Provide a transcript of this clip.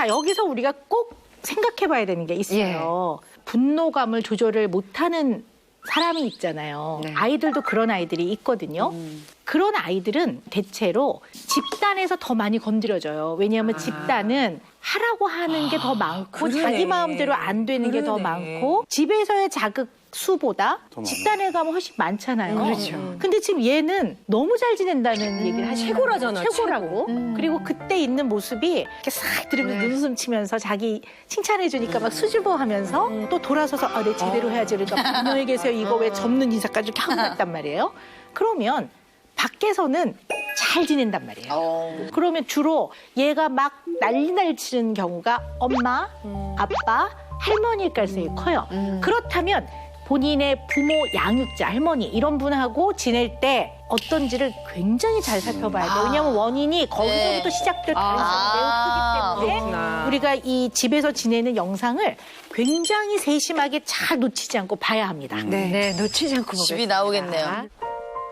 자, 여기서 우리가 꼭 생각해 봐야 되는 게 있어요. 분노감을 조절을 못하는 사람이 있잖아요. 네. 아이들도 그런 아이들이 있거든요. 그런 아이들은 대체로 집단에서 더 많이 건드려져요. 왜냐하면 집단은 하라고 하는 게 더 많고 그러네. 자기 마음대로 안 되는 게 더. 많고 집에서의 자극 수보다. 집단에 가면 훨씬 많잖아요. 그렇죠. 근데 지금 얘는 너무 잘 지낸다는 얘기를 하시는 최고라잖아. 최고라고. 최고. 음. 그리고 그때 있는 모습이 이렇게 싹 들으면서 네. 눈웃음 치면서 자기 칭찬해 주니까 막 수줍어하면서 음. 또 돌아서서 아, 네 제대로 해야지 그러니까 분노에 계세요. 이거 왜 접는 인사까지 이렇게 하고 갔단 말이에요. 그러면 밖에서는 잘 지낸단 말이에요. 어. 그러면 주로 얘가 막 난리 날 치는 경우가 엄마, 음. 아빠, 할머니일 가능성이 커요. 그렇다면 본인의 부모, 양육자, 할머니 이런 분하고 지낼 때 어떤지를 굉장히 잘 살펴봐야 돼요. 왜냐하면 원인이 거기서부터 시작될 가능성이 매우 크기 때문에 그렇구나. 우리가 이 집에서 지내는 영상을 굉장히 세심하게 잘 놓치지 않고 봐야 합니다. 네, 놓치지 않고 집이 보겠습니다. 나오겠네요.